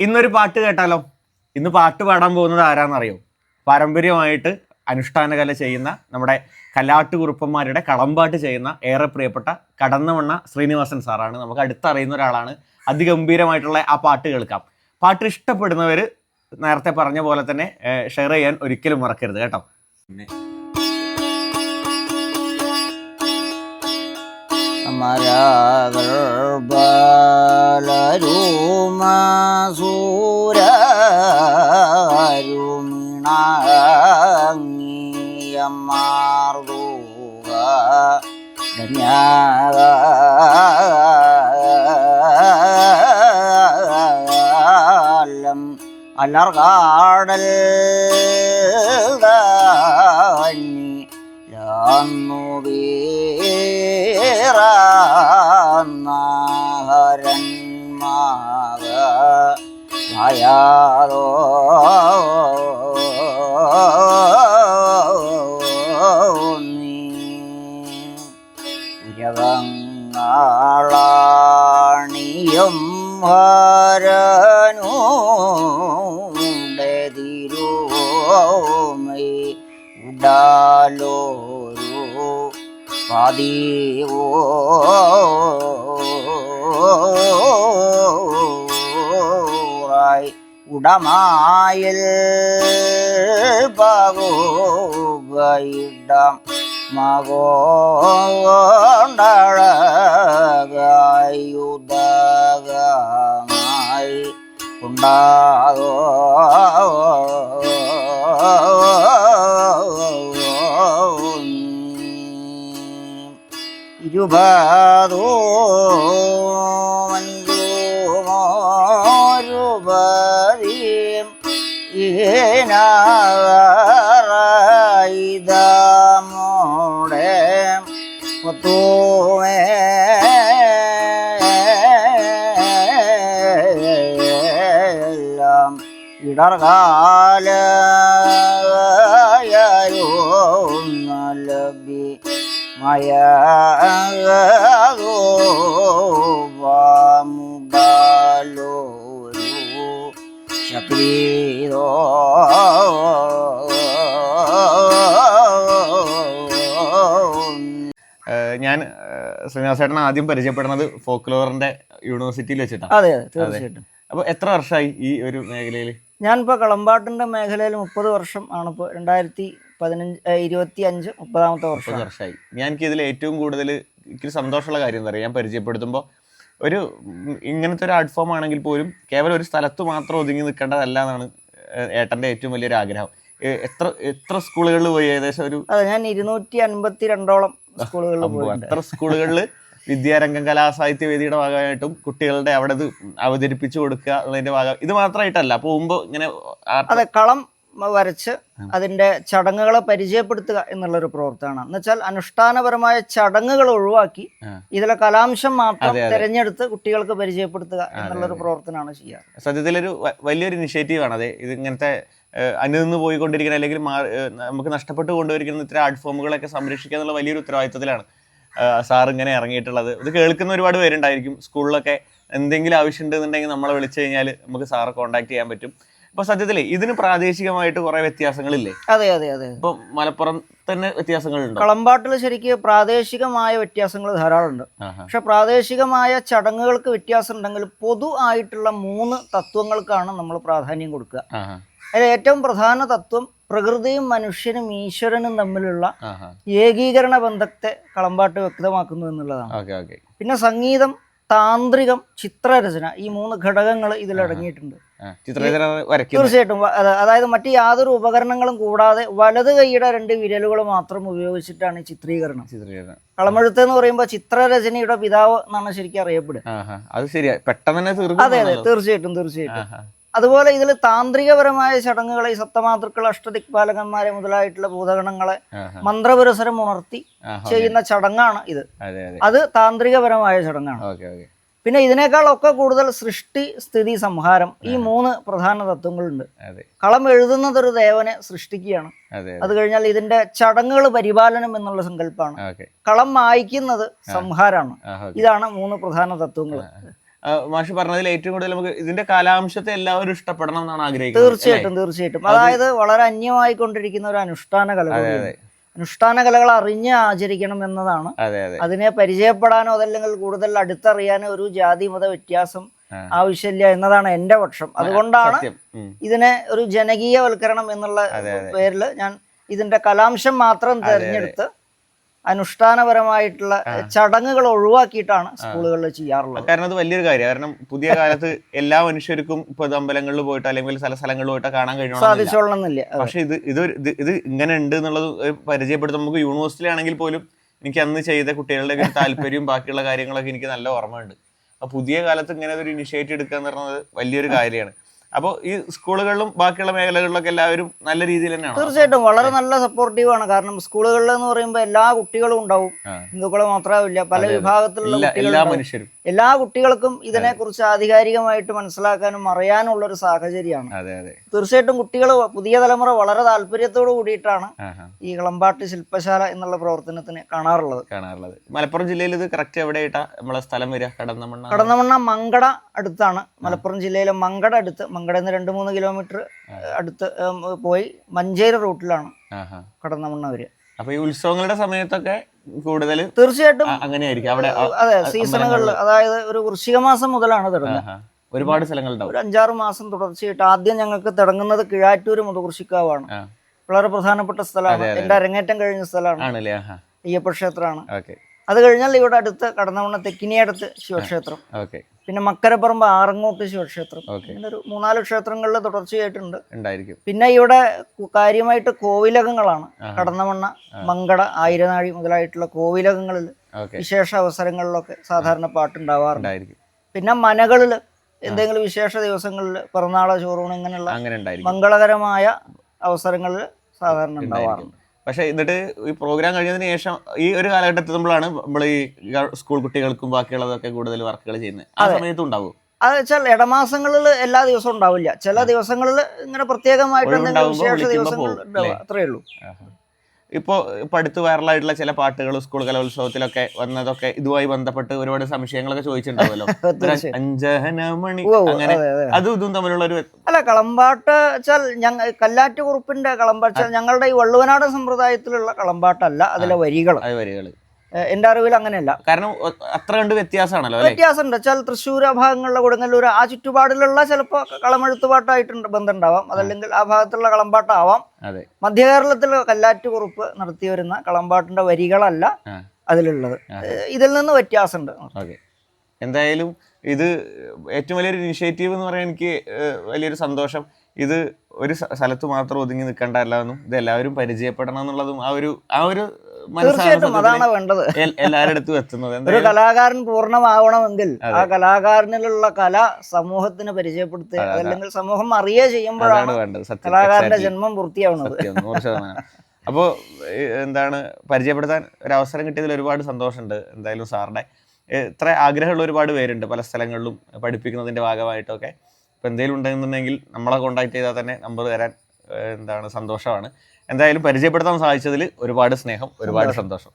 ഇന്നൊരു പാട്ട് കേട്ടാലോ? ഇന്ന് പാട്ട് പാടാൻ പോകുന്നത് ആരാന്നറിയോ? പാരമ്പര്യമായിട്ട് അനുഷ്ഠാന കല ചെയ്യുന്ന നമ്മുടെ കലാട്ട് കലാട്ടുകുറുപ്പന്മാരുടെ കളമ്പാട്ട് ചെയ്യുന്ന ഏറെ പ്രിയപ്പെട്ട കടന്നമണ്ണ ശ്രീനിവാസൻ സാറാണ്. നമുക്ക് അടുത്തറിയുന്ന ഒരാളാണ്. അതിഗംഭീരമായിട്ടുള്ള ആ പാട്ട് കേൾക്കാം. പാട്ട് ഇഷ്ടപ്പെടുന്നവർ നേരത്തെ പറഞ്ഞ പോലെ തന്നെ ഷെയർ ചെയ്യാൻ ഒരിക്കലും മറക്കരുത് കേട്ടോ. അലർകാടൽ താഞ്ഞി ലാന്നു വീറന്നഹരന്മാക ഭയാതോ ഉരകങ്ങളാണിയും ഹരനൂടെതിരോമൈ ഉടാലോരു പതിയോറായി ഉടമായിൽ പകുകയിടം മകോണ്ടഴകായുധകമായി ഉണ്ടാകോ. ഇരുപതോ എല്ലാം ഇടർകാലി മയതോ വാമുടാലോരു ശ്രീനിവാസേട്ടൻ ആദ്യം പരിചയപ്പെടുന്നത് ഫോക്ലോറിന്റെ യൂണിവേഴ്സിറ്റിയിൽ വെച്ചിട്ടാണ് അതെ അതെ തീർച്ചയായിട്ടും. അപ്പൊ എത്ര വർഷമായി ഈ ഒരു മേഖലയിൽ ഞാനിപ്പോൾ കളമ്പാട്ടിന്റെ മേഖലയിൽ മുപ്പത് വർഷം ആണിപ്പോൾ രണ്ടായിരത്തി പതിനഞ്ച് ഇരുപത്തി അഞ്ച് മുപ്പതാമത്തെ വർഷം വർഷമായി ഇതിൽ ഏറ്റവും കൂടുതൽ എനിക്ക് സന്തോഷമുള്ള കാര്യം എന്താ പറയുക ഞാൻ പരിചയപ്പെടുത്തുമ്പോൾ ഒരു ഇങ്ങനത്തെ ഒരു ആർട്ട് ഫോം ആണെങ്കിൽ പോലും കേവലം ഒരു സ്ഥലത്ത് മാത്രം ഒതുങ്ങി നിൽക്കേണ്ടതല്ല എന്നാണ് ഏട്ടന്റെ ഏറ്റവും വലിയൊരു ആഗ്രഹം. എത്ര എത്ര സ്കൂളുകളിൽ പോയി? ഏകദേശം ഒരു അതെ ഞാൻ ഇരുന്നൂറ്റി അൻപത്തി രണ്ടോളം സ്കൂളുകളിൽ പോയിട്ടുണ്ട്. എത്ര സ്കൂളുകളിൽ വിദ്യാരംഗം കലാസാഹിത്യ വേദിയുടെ ഭാഗമായിട്ടും കുട്ടികളുടെ അവിടെ ഇത് അവതരിപ്പിച്ചു കൊടുക്കുക എന്നതിന്റെ ഭാഗം ഇത് മാത്രമായിട്ടല്ല. പോകുമ്പോൾ ഇങ്ങനെ അതെ കളം വരച്ച് അതിന്റെ ചടങ്ങുകളെ പരിചയപ്പെടുത്തുക എന്നുള്ളൊരു പ്രവർത്തനമാണ് എന്ന് വെച്ചാൽ അനുഷ്ഠാനപരമായ ചടങ്ങുകൾ ഒഴിവാക്കി. ഇതിലെ കലാംശം മാത്രം. തിരഞ്ഞെടുത്ത് കുട്ടികൾക്ക് പരിചയപ്പെടുത്തുക എന്നുള്ളൊരു പ്രവർത്തനമാണ് ചെയ്യാറ്. സത്യത്തിലൊരു വലിയൊരു ഇനിഷ്യേറ്റീവ് ആണ് അതെ ഇത് ഇങ്ങനത്തെ ഏഹ്, നിന്ന് പോയിക്കൊണ്ടിരിക്കുന്ന അല്ലെങ്കിൽ നമുക്ക് നഷ്ടപ്പെട്ടു കൊണ്ടുവരിക്കുന്ന ഇത്തരം ആർട്ട് ഫോമുകളൊക്കെ സംരക്ഷിക്കുക എന്നുള്ള വലിയൊരു ഉത്തരവാദിത്തത്തിലാണ് സാർ ഇങ്ങനെ ഇറങ്ങിയിട്ടുള്ളത്. ഇത് കേൾക്കുന്ന ഒരുപാട് പേരുണ്ടായിരിക്കും. സ്കൂളിലൊക്കെ എന്തെങ്കിലും ആവശ്യമുണ്ടെന്നുണ്ടെങ്കിൽ നമ്മളെ വിളിച്ചു കഴിഞ്ഞാൽ നമുക്ക് സാറെ കോൺടാക്ട് ചെയ്യാൻ പറ്റും. അപ്പൊ സത്യത്തിൽ ഇതിന് പ്രാദേശികമായിട്ട് കുറെ വ്യത്യാസങ്ങളില്ലേ? അതെ അതെ അതെ. ഇപ്പൊ മലപ്പുറം തന്നെ വ്യത്യാസങ്ങളുണ്ട്? കളമ്പാട്ടിൽ ശരിക്ക് പ്രാദേശികമായ വ്യത്യാസങ്ങൾ ധാരാളം ഉണ്ട് പക്ഷെ പ്രാദേശികമായ ചടങ്ങുകൾക്ക് വ്യത്യാസം ഉണ്ടെങ്കിൽ പൊതു ആയിട്ടുള്ള മൂന്ന് തത്വങ്ങൾക്കാണ് നമ്മൾ പ്രാധാന്യം കൊടുക്കുക. അതിൽ ഏറ്റവും പ്രധാന തത്വം പ്രകൃതിയും മനുഷ്യനും ഈശ്വരനും തമ്മിലുള്ള. ഏകീകരണ ബന്ധത്തെ കളമ്പാട്ട് വ്യക്തമാക്കുന്നു എന്നുള്ളതാണ്. പിന്നെ സംഗീതം താന്ത്രികം ചിത്രരചന ഈ മൂന്ന് ഘടകങ്ങൾ ഇതിലടങ്ങിയിട്ടുണ്ട് അടങ്ങിയിട്ടുണ്ട്. തീർച്ചയായിട്ടും. അതായത് മറ്റ് യാതൊരു ഉപകരണങ്ങളും കൂടാതെ വലത് കൈയുടെ രണ്ട് വിരലുകൾ മാത്രം ഉപയോഗിച്ചിട്ടാണ് ഈ ചിത്രീകരണം. ചിത്രരചന കളമെഴുത്ത് എന്ന് പറയുമ്പോൾ ചിത്രരചനയുടെ പിതാവ് എന്നാണ് ശരിക്കും അറിയപ്പെടുക. അത് ശരിയാ. പെട്ടെന്ന് അതെ അതെ. തീർച്ചയായിട്ടും തീർച്ചയായിട്ടും. അതുപോലെ ഇതിൽ താന്ത്രികപരമായ ചടങ്ങുകൾ ഈ സപ്തമാതൃക്കൾ അഷ്ടദിക്പാലകന്മാരെ മുതലായിട്ടുള്ള ഭൂതഗണങ്ങളെ മന്ത്രപുരസരം ഉണർത്തി ചെയ്യുന്ന ചടങ്ങാണ് ഇത്. അതെ താന്ത്രികപരമായ ചടങ്ങാണ്. പിന്നെ ഇതിനേക്കാളൊക്കെ കൂടുതൽ സൃഷ്ടി സ്ഥിതി സംഹാരം ഈ മൂന്ന് പ്രധാന തത്വങ്ങളുണ്ട്. കളം എഴുതുന്നത് ഒരു ദേവനെ സൃഷ്ടിക്കുകയാണ്. അതെ കഴിഞ്ഞാൽ ഇതിന്റെ ചടങ്ങുകൾ പരിപാലനം എന്നുള്ള സങ്കല്പമാണ്. കളം മായ്ക്കുന്നത് സംഹാരമാണ്. ഇതാണ് മൂന്ന് പ്രധാന തത്വങ്ങൾ. മാഷ് പറഞ്ഞതിൽ ഏറ്റവും കൂടുതൽ നമുക്ക് ഇതിന്റെ കാലാംശത്തെ എല്ലാവരും ഇഷ്ടപ്പെടണം എന്നാണ് ആഗ്രഹിക്കുന്നത്? തീർച്ചയായിട്ടും തീർച്ചയായിട്ടും. അതായത് വളരെ അന്യമായിക്കൊണ്ടിരിക്കുന്ന ഒരു അനുഷ്ഠാന കല അനുഷ്ഠാന കലകൾ അറിഞ്ഞ് ആചരിക്കണം എന്നതാണ്. അതെ അതെ. അതിനെ പരിചയപ്പെടാനോ അതല്ലെങ്കിൽ കൂടുതൽ അടുത്തറിയാനോ ഒരു ജാതി മത വ്യത്യാസം ആവശ്യമില്ല എന്നതാണ് എന്റെ പക്ഷം. അതുകൊണ്ടാണ് ഇതിനെ ഒരു ജനകീയവൽക്കരണം എന്നുള്ള. പേരിൽ ഞാൻ ഇതിന്റെ കലാംശം മാത്രം തെരഞ്ഞെടുത്ത് അനുഷ്ഠാനപരമായിട്ടുള്ള ചടങ്ങുകൾ ഒഴിവാക്കിയിട്ടാണ് സ്കൂളുകളിൽ ചെയ്യാറുള്ളത്. കാരണം അത് വലിയൊരു കാര്യമാണ് കാരണം പുതിയ കാലത്ത് എല്ലാ മനുഷ്യർക്കും ഇപ്പൊ അമ്പലങ്ങളിൽ പോയിട്ട് അല്ലെങ്കിൽ സ്ഥല സ്ഥലങ്ങളിൽ പോയിട്ട് കാണാൻ കഴിയണം സാധിച്ചോളണമെന്നില്ല. പക്ഷെ ഇത് ഇത് ഇത് ഇങ്ങനെ ഉണ്ട് എന്നുള്ളത് പരിചയപ്പെടുത്തും നമുക്ക് യൂണിവേഴ്സിറ്റി ആണെങ്കിൽ പോലും എനിക്ക് അന്ന് ചെയ്ത കുട്ടികളുടെ താല്പര്യവും ബാക്കിയുള്ള കാര്യങ്ങളൊക്കെ എനിക്ക് നല്ല ഓർമ്മയുണ്ട്. അപ്പൊ പുതിയ കാലത്ത് ഇങ്ങനെ ഒരു ഇനിഷ്യേറ്റീവ് എടുക്കുക എന്ന് പറയുന്നത് വലിയൊരു കാര്യമാണ്. അപ്പോൾ ഈ സ്കൂളുകളിലും ബാക്കിയുള്ള മേഖലകളിലൊക്കെ എല്ലാവരും നല്ല രീതിയിൽ തന്നെയാണ് തീർച്ചയായിട്ടും. വളരെ നല്ല സപ്പോർട്ടീവ് ആണ്. കാരണം സ്കൂളുകളിൽ എന്ന് പറയുമ്പോൾ എല്ലാ കുട്ടികളും ഉണ്ടാവും. ഹിന്ദുക്കളെ മാത്രമല്ല പല. വിഭാഗത്തിലുള്ള എല്ലാ. മനുഷ്യരും. എല്ലാ കുട്ടികൾക്കും ഇതിനെക്കുറിച്ച് ആധികാരികമായിട്ട് മനസ്സിലാക്കാനും അറിയാനുള്ള ഒരു സാഹചര്യമാണ് തീർച്ചയായിട്ടും കുട്ടികൾ പുതിയ തലമുറ വളരെ താല്പര്യത്തോടു കൂടിയിട്ടാണ് ഈ കളമ്പാട്ട് ശില്പശാല എന്നുള്ള പ്രവർത്തനത്തിന് കാണാറുള്ളത്. കാണാറുള്ളത്. മലപ്പുറം ജില്ലയിൽ ഇത് കറക്റ്റ് എവിടെയായിട്ടാ നമ്മളെ സ്ഥലം വരിക? കടന്നമണ്ണ? കടന്നമണ്ണ മങ്കട അടുത്താണ്. മലപ്പുറം ജില്ലയിലെ മങ്കട അടുത്ത് മങ്കടയിൽ നിന്ന് രണ്ട് മൂന്ന് കിലോമീറ്റർ അടുത്ത് പോയി. മഞ്ചേരി റൂട്ടിലാണ് കടന്നമണ്ണ വരിക അപ്പൊ ഈ ഉത്സവങ്ങളുടെ സമയത്തൊക്കെ കൂടുതൽ തീർച്ചയായിട്ടും അങ്ങനെയായിരിക്കും. അവിടെ അതെ സീസണുകളിൽ അതായത് ഒരു വൃശ്ചിക മാസം മുതലാണ് തുടങ്ങുന്നത്. ഒരുപാട് സ്ഥലങ്ങളുണ്ടാവും. ഒരു അഞ്ചാറ് മാസം തുടർച്ചയായിട്ട് ആദ്യം ഞങ്ങൾക്ക് തുടങ്ങുന്നത് കിഴാറ്റൂര് മുതുകുറിശിക്കാവാണ് ആ. വളരെ പ്രധാനപ്പെട്ട സ്ഥലമാണ്. എന്റെ അരങ്ങേറ്റം കഴിഞ്ഞ സ്ഥലമാണ്. അയ്യപ്പ ക്ഷേത്രമാണ്. അത് കഴിഞ്ഞാൽ ഇവിടെ അടുത്ത് കടന്നവണ്ണ തെക്കിനിയടുത്ത് ശിവക്ഷേത്രം. പിന്നെ മക്കരപ്പറമ്പ് ആറങ്ങോട്ട് ശിവക്ഷേത്രം. അങ്ങനെ ഒരു മൂന്നാൽ ക്ഷേത്രങ്ങളിൽ തുടർച്ചയായിട്ടുണ്ട്. ഉണ്ടായിരിക്കും. പിന്നെ ഇവിടെ കാര്യമായിട്ട് കോവിലകങ്ങളാണ്. കടന്നവണ്ണ മങ്കട ആയിരനാഴി മുതലായിട്ടുള്ള കോവിലകങ്ങളിൽ വിശേഷ അവസരങ്ങളിലൊക്കെ സാധാരണ പാട്ടുണ്ടാവാറുണ്ടായിരിക്കും പിന്നെ മനകളിൽ എന്തെങ്കിലും വിശേഷ ദിവസങ്ങളിൽ പിറന്നാളോ ചോറൂണ് ഇങ്ങനെയുള്ള മംഗളകരമായ അവസരങ്ങളിൽ സാധാരണ ഉണ്ടാവാറുണ്ട്. പക്ഷെ എന്നിട്ട് ഈ പ്രോഗ്രാം കഴിഞ്ഞതിന് ശേഷം ഈ ഒരു കാലഘട്ടത്തിൽ നമ്മളാണ് നമ്മൾ ഈ സ്കൂൾ കുട്ടികൾക്കും ബാക്കിയുള്ളതൊക്കെ കൂടുതൽ വർക്കുകൾ ചെയ്യുന്നത്. ആ സമയത്തും ഉണ്ടാവും? അത് വെച്ചാൽ ഇടമാസങ്ങളിൽ എല്ലാ ദിവസവും ഉണ്ടാവില്ല. ചില ദിവസങ്ങളിൽ ഇങ്ങനെ പ്രത്യേകമായിട്ട് എന്തെങ്കിലും വിശേഷ ദിവസങ്ങൾ അത്രയേ അത്രേ ഉള്ളൂ. ഇപ്പോൾ ഇപ്പൊ അടുത്ത് വൈറലായിട്ടുള്ള ചില പാട്ടുകൾ സ്കൂൾ കലോത്സവത്തിലൊക്കെ വന്നതൊക്കെ ഇതുമായി ബന്ധപ്പെട്ട് ഒരുപാട് സംശയങ്ങളൊക്കെ ചോദിച്ചിട്ടുണ്ടാവുമല്ലോ. ഒരു തീർച്ചയായും. അഞ്ചഹന മണി ഉവ്വ് ഉവ്വ്, അങ്ങനെ അതെ, ഇതും തമ്മിലുള്ള ഒരു അല്ല കളമ്പാട്ട് വെച്ചാൽ ഞങ്ങൾ കല്ലാറ്റുകുറുപ്പിന്റെ കളമ്പാട്ട് വെച്ചാൽ ഞങ്ങളുടെ ഈ വള്ളുവനാടൻ സമ്പ്രദായത്തിലുള്ള കളമ്പാട്ടല്ല അതിലെ വരികൾ വരികൾ എന്റെ അറിവിൽ അങ്ങനെയല്ല. കാരണം അത്ര കണ്ട് വ്യത്യാസമാണല്ലോ വ്യത്യാസമുണ്ട്. വെച്ചാൽ തൃശ്ശൂർ ആ ഭാഗങ്ങളിലെ കൊടുങ്ങല്ലൂർ ആ ചുറ്റുപാടിലുള്ള ചിലപ്പോൾ കളമെഴുത്തുപാട്ടായിട്ടുണ്ട് ബന്ധം ഉണ്ടാവാം അതല്ലെങ്കിൽ ആ ഭാഗത്തുള്ള കളമ്പാട്ടാവാം അതെ. കല്ലാറ്റ് കുറുപ്പ് നടത്തി വരുന്ന കളമ്പാട്ടിന്റെ വരികളല്ല അതിലുള്ളത്. ഇതിൽ നിന്ന് വ്യത്യാസമുണ്ട്. എന്തായാലും ഇത് ഏറ്റവും വലിയൊരു ഇനിഷ്യേറ്റീവ് എന്ന് പറയാൻ എനിക്ക് വലിയൊരു സന്തോഷം. ഇത് ഒരു സ്ഥ- സ്ഥലത്ത് മാത്രം ഒതുങ്ങി നിൽക്കേണ്ട എന്നും ഇത് എല്ലാവരും പരിചയപ്പെടണം എന്നുള്ളതും ആ ഒരു ആ ഒരു തീർച്ചയായിട്ടും അതാണ് വേണ്ടത്. എല്ലാരടുത്തും എല്ലാവരുടെ എത്തുന്നത്. ഒരു കലാകാരൻ പൂർണമാവണമെങ്കിൽ ആ കലാകാരനിലുള്ള കല സമൂഹത്തിന് പരിചയപ്പെടുത്തുക അല്ലെങ്കിൽ. അതല്ലെങ്കിൽ സമൂഹം അറിയുക ചെയ്യുമ്പോഴാണ് കലാകാരന്റെ ജന്മം പൂർത്തിയാവുന്നത്. അപ്പോൾ എന്താണ് പരിചയപ്പെടുത്താൻ ഒരു അവസരം കിട്ടിയതിൽ ഒരുപാട് സന്തോഷമുണ്ട് എന്തായാലും സാറിന്റെ ഇത്ര ആഗ്രഹമുള്ള ഒരുപാട് പേരുണ്ട് പല സ്ഥലങ്ങളിലും പഠിപ്പിക്കുന്നതിന്റെ ഭാഗമായിട്ടൊക്കെ. അപ്പോൾ എന്തെങ്കിലും ഉണ്ടെന്നുണ്ടെങ്കിൽ നമ്മളെ കോൺടാക്ട് ചെയ്താൽ തന്നെ നമ്പർ തരാൻ എന്താണ് സന്തോഷമാണ്. എന്തായാലും പരിചയപ്പെടുത്താൻ സാധിച്ചതിൽ ഒരുപാട് സ്നേഹം ഒരുപാട് സന്തോഷം.